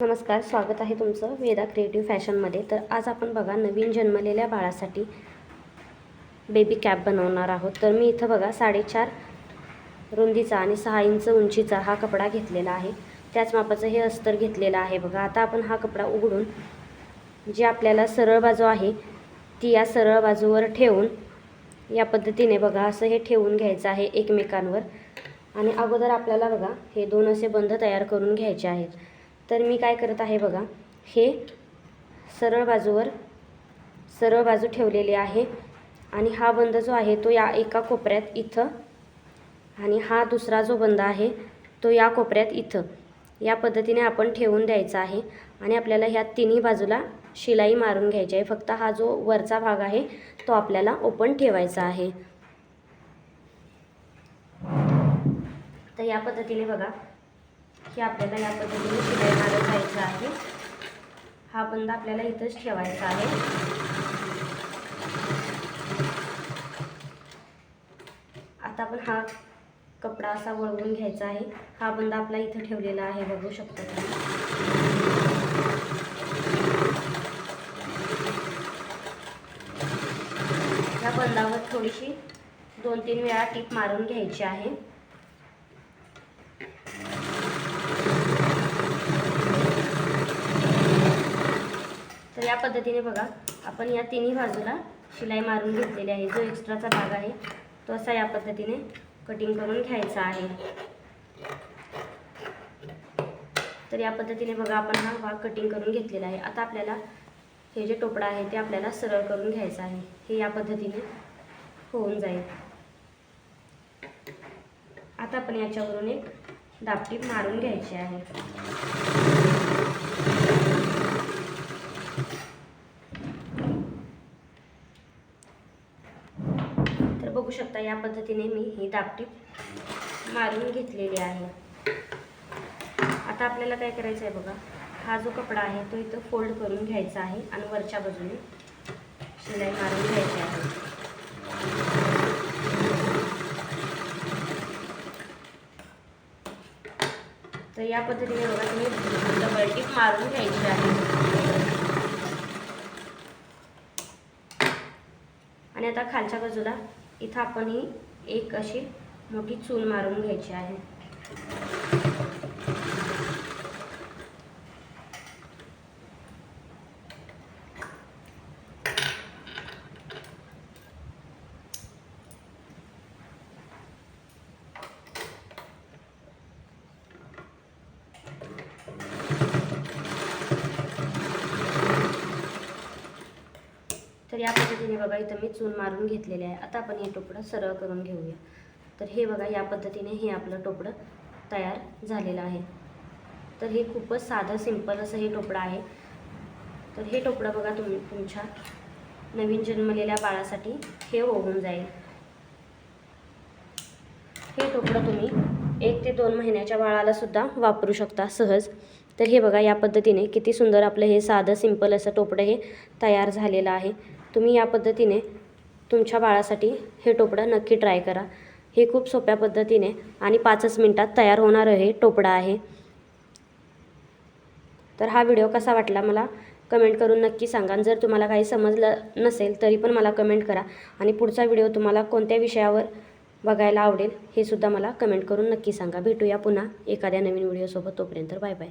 नमस्कार स्वागत आहे तुमचं वेदा क्रिएटिव्ह फॅशनमध्ये तर आज आपण बघा नवीन जन्मलेल्या बाळासाठी बेबी कॅप बनवणार आहोत. तर मी इथं बघा साडेचार रुंदीचा आणि सहा इंच उंचीचा हा कपडा घेतलेला आहे. त्याच मापाचं हे अस्तर घेतलेलं आहे बघा. आता आपण हा कपडा उघडून जी आपल्याला सरळ बाजू आहे ती या सरळ बाजूवर ठेवून या पद्धतीने बघा असं हे ठेवून घ्यायचं आहे एकमेकांवर. आणि अगोदर आपल्याला बघा हे दोन असे बंध तयार करून घ्यायचे आहेत. तर मी काय करत आहे बघा हे सरळ बाजूवर सरळ बाजू ठेवलेली आहे. आणि हा बंद जो आहे तो या एका कोपऱ्यात इथं आणि हा दुसरा जो बंद आहे तो या कोपऱ्यात इथं. या पद्धतीने आपण ठेवून द्यायचा आहे आणि आपल्याला ह्या तिन्ही बाजूला शिलाई मारून घ्यायची आहे. फक्त हा जो वरचा भाग आहे तो आपल्याला ओपन ठेवायचा आहे. तर या पद्धतीने बघा की आपल्याला या पद्धतीने शिलाई मारत जायचं आहे. हा बंद आपल्याला इथंच ठेवायचा आहे. आता आपण हा कपडा असा वळवून घ्यायचा आहे. हा बंद आपला इथं ठेवलेला आहे बघू शकतो या बंदावर थोडीशी दोन तीन वेळा टीप मारून घ्यायची आहे तर या पद्धतीने बघा आपण या तिन्ही बाजूला शिलाई मारून घेतलेली आहे. जो एक्स्ट्राचा भाग आहे तो असा या पद्धतीने कटिंग करून घ्यायचा आहे. तर या पद्धतीने बघा आपण हा भाग कटिंग करून घेतलेला आहे. आता आपल्याला हे जे टोपडा आहे ते आपल्याला सरळ करून घ्यायचं आहे. हे या पद्धतीने होऊन जाईल. आता आपण याच्यावरून एक दापटी मारून घ्यायची आहे. बघू शकता या पद्धतीने मी ही दापटी मारून घेतलेली आहे. आता आपल्याला काय करायचं आहे बघा. हा जो कपडा आहे तो इथं फोल्ड करून घ्यायचा आहे आणि वरच्या बाजूने शिलाई मारून घ्यायची आहे. तर या पद्धतीने बघा तुम्ही डबल टीप मारून घ्यायची आहे. आणि आता खालच्या बाजूला इथं आपण ही एक अशी मोठी चूल मारून घ्यायची आहे. तर या पद्धतीने बघा इथं मी चून मारून घेतलेले आहे. आता आपण हे टोपडं सरळ करून घेऊया. तर हे बघा या पद्धतीने हे आपलं टोपडं तयार झालेलं आहे. तर हे खूपच साधं सिंपल असं हे टोपडं आहे. तर हे टोपडं बघा तुम्ही तुमच्या नवीन जन्मलेल्या बाळासाठी हे होऊन जाईल. हे टोपडं तुम्ही एक ते दोन महिन्याच्या बाळाला सुद्धा वापरू शकता सहज. तर हे बघा या पद्धतीने किती सुंदर आपलं हे साधं सिंपल असं टोपडं हे तयार झालेलं आहे. तुम्ही या पद्धतीने तुमच्या बाळासाठी हे टोपडं नक्की ट्राय करा. हे खूप सोप्या पद्धतीने आणि पाचच मिनटात तयार होणारं हे टोपडं आहे. तर हा व्हिडिओ कसा वाटला मला कमेंट करून नक्की सांगा. आणि जर तुम्हाला काही समजलं नसेल तरी पण मला कमेंट करा. आणि पुढचा व्हिडिओ तुम्हाला कोणत्या विषयावर बघायला आवडेल हे सुद्धा मला कमेंट करून नक्की सांगा. भेटूया पुन्हा एखाद्या नवीन व्हिडिओसोबत तोपर्यंत बाय बाय